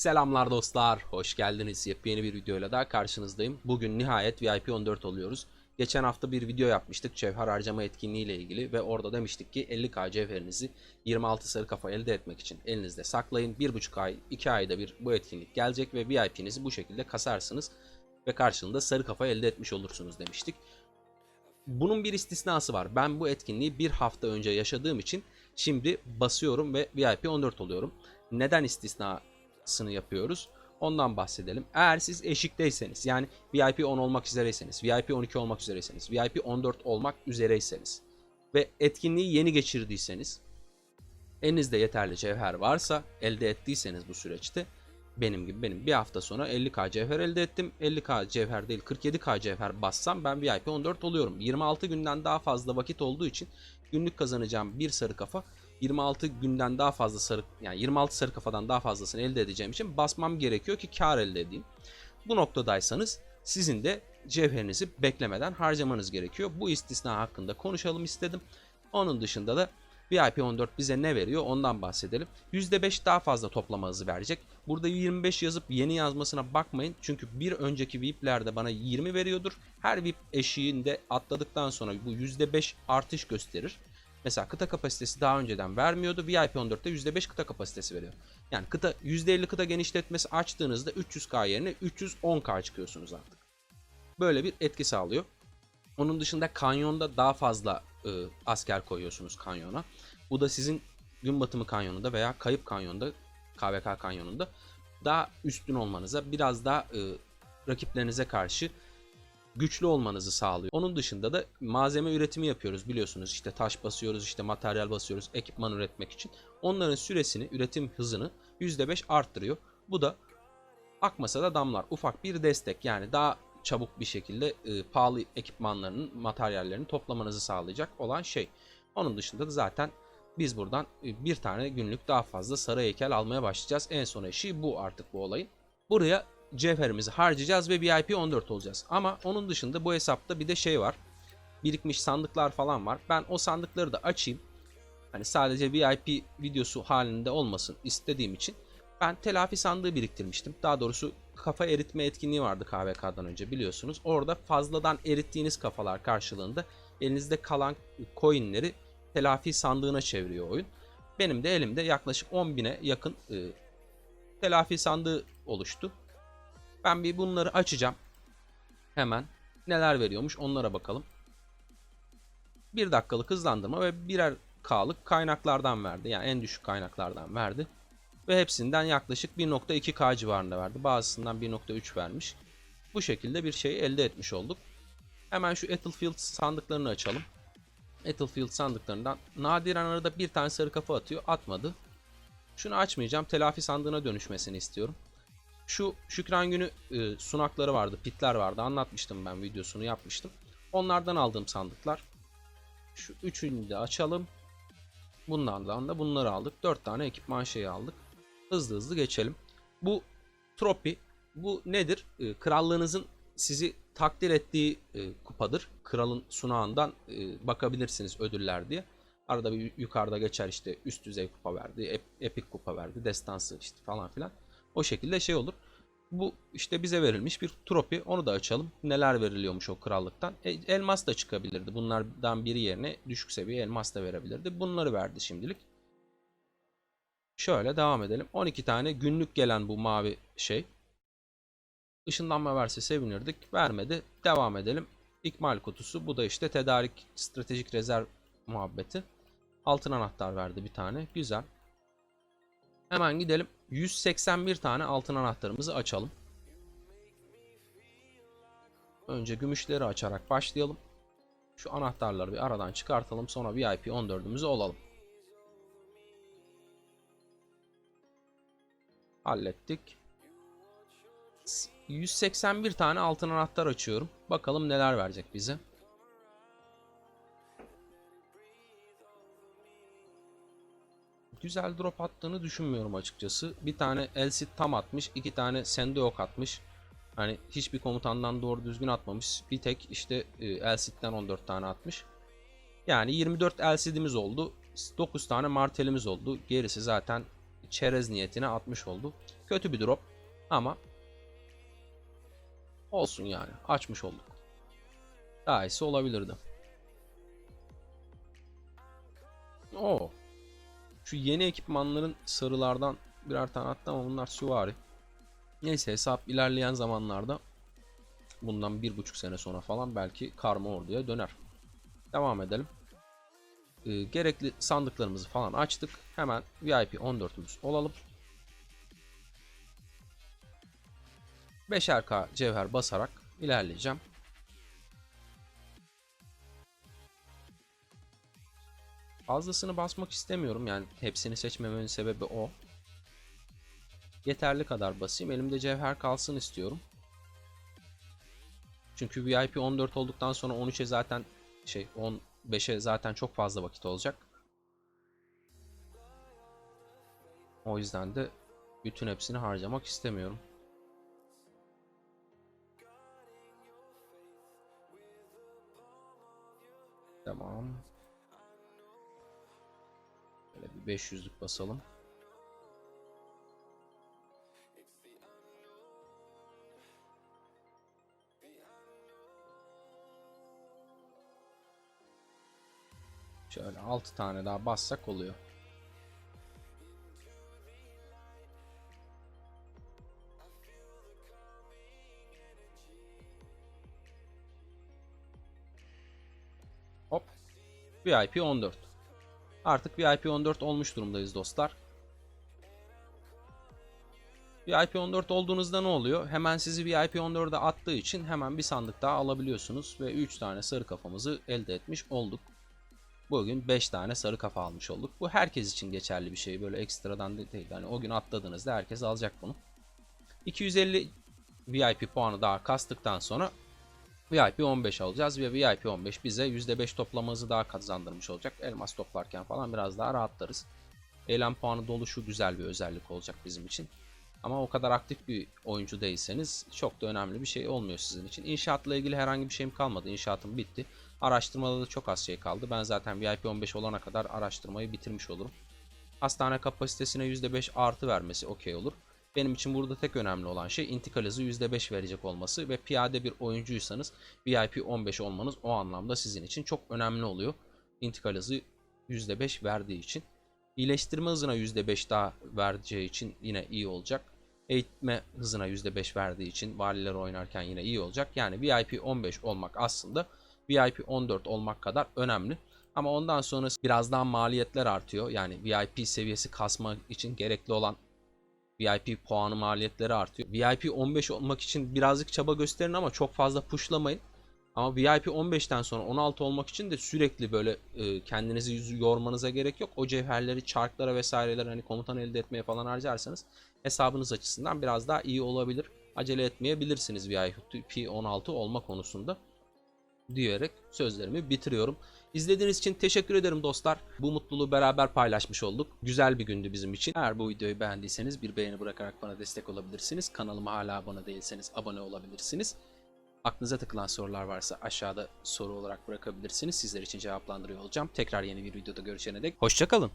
Selamlar dostlar, hoş geldiniz. Yepyeni bir videoyla daha karşınızdayım. Bugün nihayet VIP 14 oluyoruz. Geçen hafta bir video yapmıştık cevher harcama etkinliği ile ilgili ve orada demiştik ki 50k cevherinizi 26 sarı kafa elde etmek için elinizde saklayın. 1,5 ay, 2 ayda bir bu etkinlik gelecek ve VIP'nizi bu şekilde kasarsınız ve karşılığında sarı kafa elde etmiş olursunuz demiştik. Bunun bir istisnası var. Ben bu etkinliği bir hafta önce yaşadığım için şimdi basıyorum ve VIP 14 oluyorum. Neden istisnasını yapıyoruz? Ondan bahsedelim. Eğer siz eşikteyseniz yani VIP 10 olmak üzereyseniz, VIP 12 olmak üzereyseniz, VIP 14 olmak üzereyseniz ve etkinliği yeni geçirdiyseniz, elinizde yeterli cevher varsa, elde ettiyseniz bu süreçte benim gibi benim bir hafta sonra 50k cevher elde ettim. 50k cevher değil 47k cevher bassam ben VIP 14 oluyorum. 26 günden daha fazla vakit olduğu için günlük kazanacağım bir sarı kafa 26 günden daha fazla sarı yani 26 sarı kafadan daha fazlasını elde edeceğim için basmam gerekiyor ki kar elde edeyim. Bu noktadaysanız sizin de cevherinizi beklemeden harcamanız gerekiyor. Bu istisna hakkında konuşalım istedim. Onun dışında da VIP 14 bize ne veriyor ondan bahsedelim. %5 daha fazla toplama hızı verecek. Burada 25 yazıp yeni yazmasına bakmayın. Çünkü bir önceki VIP'lerde bana 20 veriyordur. Her VIP eşiğinde atladıktan sonra bu %5 artış gösterir. Mesela kıta kapasitesi daha önceden vermiyordu. VIP 14'te %5 kıta kapasitesi veriyor. Yani kıta %50 kıta genişletmesi açtığınızda 300k yerine 310k çıkıyorsunuz artık. Böyle bir etki sağlıyor. Onun dışında kanyonda daha fazla e, asker koyuyorsunuz kanyona. Bu da sizin gün batımı kanyonunda veya kayıp kanyonda KVK kanyonunda daha üstün olmanıza biraz daha e, rakiplerinize karşı güçlü olmanızı sağlıyor. Onun dışında da malzeme üretimi yapıyoruz biliyorsunuz. İşte taş basıyoruz, işte materyal basıyoruz ekipman üretmek için. Onların süresini, üretim hızını %5 arttırıyor. Bu da akmasa da damlar. Ufak bir destek yani daha çabuk bir şekilde e, pahalı ekipmanlarının, materyallerini toplamanızı sağlayacak olan şey. Onun dışında da zaten biz buradan e, bir tane günlük daha fazla sarı heykel almaya başlayacağız. En son eşi bu artık bu olayın. Buraya cevherimizi harcayacağız ve VIP 14 olacağız. Ama onun dışında bu hesapta bir de şey var. Birikmiş sandıklar falan var. Ben o sandıkları da açayım. Hani sadece VIP videosu halinde olmasın istediğim için ben telafi sandığı biriktirmiştim. Daha doğrusu kafa eritme etkinliği vardı KVK'dan önce biliyorsunuz. Orada fazladan erittiğiniz kafalar karşılığında elinizde kalan coinleri telafi sandığına çeviriyor oyun. Benim de elimde yaklaşık 10.000'e yakın e, telafi sandığı oluştu. Ben bir bunları açacağım. Hemen neler veriyormuş onlara bakalım. Bir dakikalık hızlandırma ve birer K'lık kaynaklardan verdi. Yani en düşük kaynaklardan verdi. Ve hepsinden yaklaşık 1.2K civarında verdi. Bazısından 1.3 vermiş. Bu şekilde bir şey elde etmiş olduk. Hemen şu Battlefield sandıklarını açalım. Battlefield sandıklarından nadiren arada bir tane sarı kafa atıyor. Atmadı. Şunu açmayacağım. Telafi sandığına dönüşmesini istiyorum. Şu Şükran Günü e, sunakları vardı, pitler vardı. Anlatmıştım ben videosunu yapmıştım. Onlardan aldığım sandıklar. Şu üçünü de açalım. Bunlardan da bunları aldık. Dört tane ekipman şeyi aldık. Hızlı hızlı geçelim. Bu tropi bu nedir? E, krallığınızın sizi takdir ettiği e, kupadır. Kralın sunağından e, bakabilirsiniz ödüller diye. Arada bir yukarıda geçer işte üst düzey kupa verdi, ep, epik kupa verdi, destansı işte falan filan. O şekilde şey olur. Bu işte bize verilmiş bir tropi. Onu da açalım. Neler veriliyormuş o krallıktan. E, elmas da çıkabilirdi. Bunlardan biri yerine düşük seviye elmas da verebilirdi. Bunları verdi şimdilik. Şöyle devam edelim. 12 tane günlük gelen bu mavi şey. Işınlanma verse sevinirdik. Vermedi. Devam edelim. İkmal kutusu. Bu da işte tedarik stratejik rezerv muhabbeti. Altın anahtar verdi bir tane. Güzel. Hemen gidelim. 181 tane altın anahtarımızı açalım. Önce gümüşleri açarak başlayalım. Şu anahtarları bir aradan çıkartalım. Sonra VIP 14'ümüzü olalım. Hallettik. 181 tane altın anahtar açıyorum. Bakalım neler verecek bize. Güzel drop attığını düşünmüyorum açıkçası. Bir tane Elsit tam atmış, iki tane Sende ok atmış. Hani hiçbir komutandan doğru düzgün atmamış. Bir tek işte Elsit'ten 14 tane atmış. Yani 24 Elsit'imiz oldu. 9 tane Martel'imiz oldu. Gerisi zaten çerez niyetine atmış oldu. Kötü bir drop ama olsun yani açmış olduk. Daha iyisi olabilirdi. Oo. Şu yeni ekipmanların sarılardan birer tane attı ama bunlar süvari. Neyse hesap ilerleyen zamanlarda bundan bir buçuk sene sonra falan belki karma orduya döner. Devam edelim. Ee, gerekli sandıklarımızı falan açtık. Hemen VIP 14'ümüz olalım. 5'er cevher basarak ilerleyeceğim. Fazlasını basmak istemiyorum yani hepsini seçmememin sebebi o. Yeterli kadar basayım. Elimde cevher kalsın istiyorum. Çünkü VIP 14 olduktan sonra 13'e zaten şey 15'e zaten çok fazla vakit olacak. O yüzden de bütün hepsini harcamak istemiyorum. Tamam. Bir 500'lük basalım. Şöyle 6 tane daha bassak oluyor. Hop. VIP 14. Artık VIP 14 olmuş durumdayız dostlar. VIP 14 olduğunuzda ne oluyor? Hemen sizi VIP 14'e attığı için hemen bir sandık daha alabiliyorsunuz ve 3 tane sarı kafamızı elde etmiş olduk. Bugün 5 tane sarı kafa almış olduk. Bu herkes için geçerli bir şey. Böyle ekstradan değil. Yani o gün atladığınızda herkes alacak bunu. 250 VIP puanı daha kastıktan sonra VIP 15 alacağız ve VIP 15 bize %5 toplamamızı daha kazandırmış olacak. Elmas toplarken falan biraz daha rahatlarız. Eylem puanı doluşu güzel bir özellik olacak bizim için. Ama o kadar aktif bir oyuncu değilseniz çok da önemli bir şey olmuyor sizin için. İnşaatla ilgili herhangi bir şeyim kalmadı. İnşaatım bitti. Araştırmada da çok az şey kaldı. Ben zaten VIP 15 olana kadar araştırmayı bitirmiş olurum. Hastane kapasitesine %5 artı vermesi okey olur. Benim için burada tek önemli olan şey intikal hızı %5 verecek olması ve piyade bir oyuncuysanız VIP 15 olmanız o anlamda sizin için çok önemli oluyor. İntikal hızı %5 verdiği için. İyileştirme hızına %5 daha vereceği için yine iyi olacak. Eğitme hızına %5 verdiği için valiler oynarken yine iyi olacak. Yani VIP 15 olmak aslında VIP 14 olmak kadar önemli. Ama ondan sonra biraz daha maliyetler artıyor. Yani VIP seviyesi kasma için gerekli olan VIP puanı maliyetleri artıyor. VIP 15 olmak için birazcık çaba gösterin ama çok fazla pushlamayın. Ama VIP 15'ten sonra 16 olmak için de sürekli böyle e, kendinizi yormanıza gerek yok. O cevherleri çarklara vesaireler hani komutan elde etmeye falan harcarsanız hesabınız açısından biraz daha iyi olabilir. Acele etmeyebilirsiniz VIP 16 olma konusunda diyerek sözlerimi bitiriyorum. İzlediğiniz için teşekkür ederim dostlar. Bu mutluluğu beraber paylaşmış olduk. Güzel bir gündü bizim için. Eğer bu videoyu beğendiyseniz bir beğeni bırakarak bana destek olabilirsiniz. Kanalıma hala abone değilseniz abone olabilirsiniz. Aklınıza takılan sorular varsa aşağıda soru olarak bırakabilirsiniz. Sizler için cevaplandırıyor olacağım. Tekrar yeni bir videoda görüşene dek. Hoşçakalın.